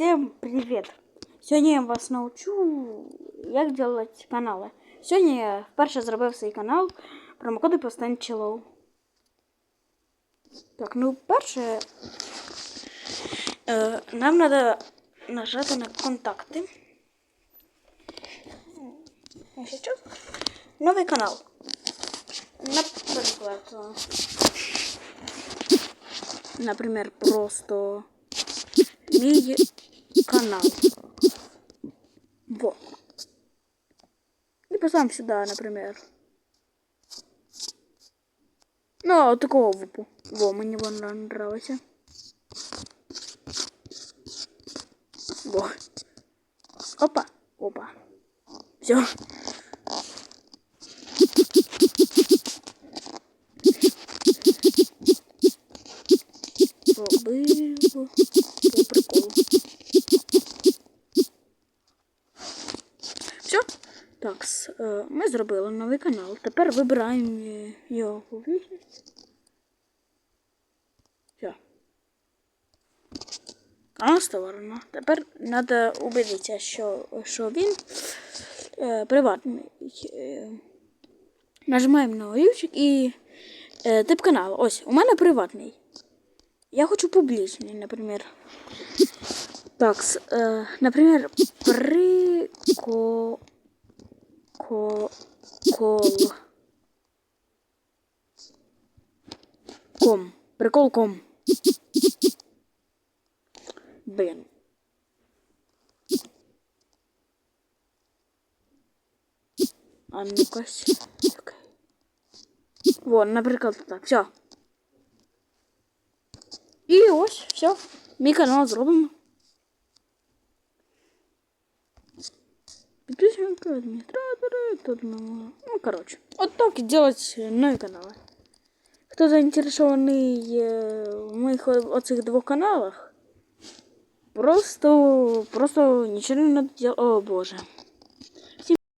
Всем привет! Сьогодні я вас научу, як делать канали. Сьогодні я вперше зробив свій канал промокоди Челоу. Так, ну перше е, нам треба нажати на контакти. Що? Новий канал. Наприклад. Наприклад, просто мій канал. Во. И поставим сюда, например. Ну, вот такого вупу. Во, мне вон нравится. Во. Опа. Опа. Все. Было по приколу. Так, е, ми зробили новий канал. Тепер вибираємо його вихід. Все. Канал створено. Тепер треба убедитися, що, що він е, приватний. Е, нажимаємо на олівчик і е, тип каналу. Ось, у мене приватний. Я хочу публичный, например. Так, э, например, прикол... Кол... Ком. Прикол ком. Блин. А ну-ка. Вот, наприклад, так. Все. І ось, все. Мій канал зроблено. Підписчики, адміністратори, тут ну, короче. Вот так делать новые каналы. Кто заінтересований в моїх оцих двух каналах, просто, просто ничего не надо делать. О боже.